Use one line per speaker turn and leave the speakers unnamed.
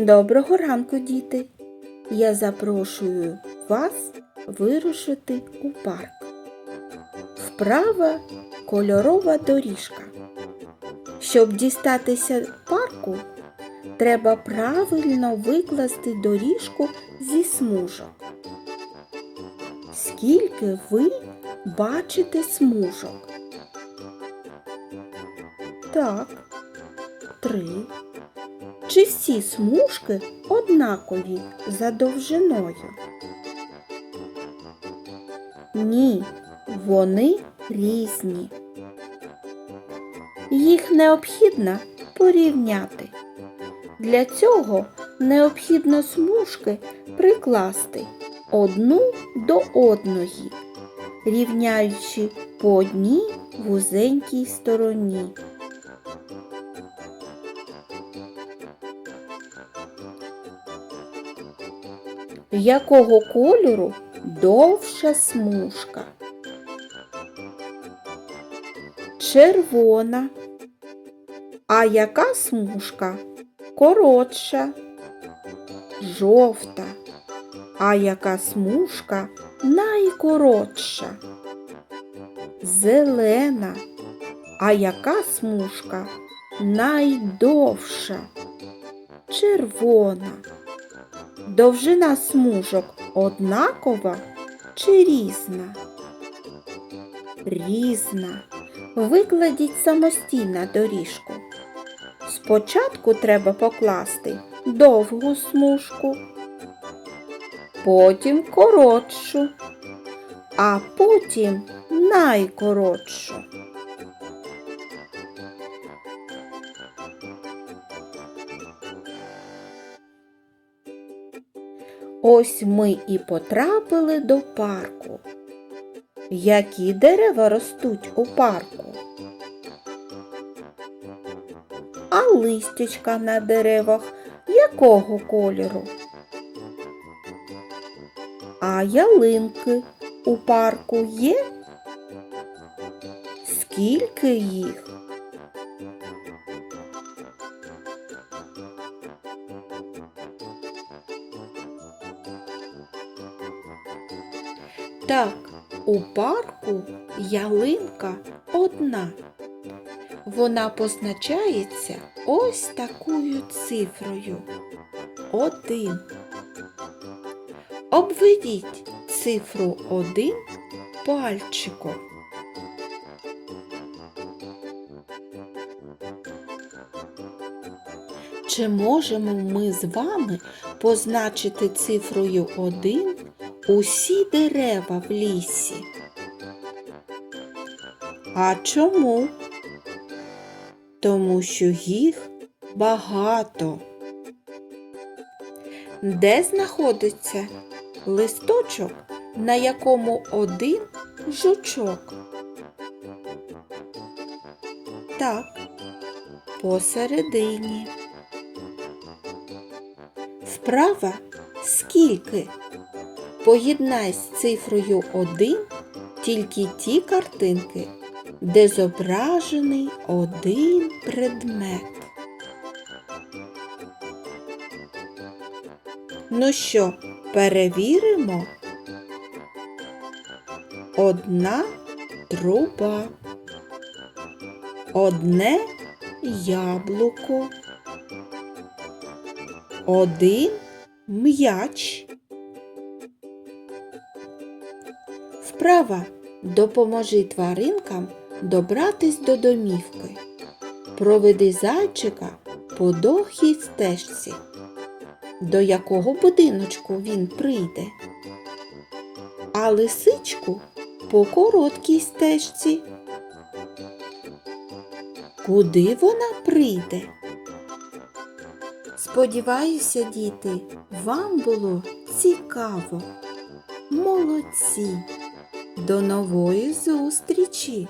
Доброго ранку, діти! Я запрошую вас вирушити у парк. Вправа кольорова доріжка. Щоб дістатися парку, треба правильно викласти доріжку зі смужок. Скільки ви бачите смужок? Так, три. Чи всі смужки однакові за довжиною? Ні, вони різні. Їх необхідно порівняти. Для цього необхідно смужки прикласти одну до одної, рівняючи по одній вузенькій стороні. Якого кольору довша смужка? Червона. А яка смужка? Коротша. Жовта. А яка смужка найкоротша? Зелена. А яка смужка найдовша? Червона. Довжина смужок однакова чи різна? Різна. Викладіть самостійно доріжку. Спочатку треба покласти довгу смужку, потім коротшу, а потім найкоротшу. Ось ми і потрапили до парку. Які дерева ростуть у парку? А листячка на деревах якого кольору? А ялинки у парку є? Скільки їх? Так, у парку ялинка одна. Вона позначається ось такою цифрою. Один. Обведіть цифру один пальчиком. Чи можемо ми з вами позначити цифрою один усі дерева в лісі? А чому? Тому що їх багато. Де знаходиться листочок, на якому один жучок? Так, посередині. Вправа скільки? Поєднай з цифрою 1 тільки ті картинки, де зображений один предмет. Ну що, перевіримо? Одна труба, одне яблуко, один м'яч. Вправа допоможи тваринкам добратись до домівки. Проведи зайчика по довгій стежці. До якого будиночку він прийде? А лисичку по короткій стежці. Куди вона прийде? Сподіваюся, діти, вам було цікаво. Молодці! До нової зустрічі!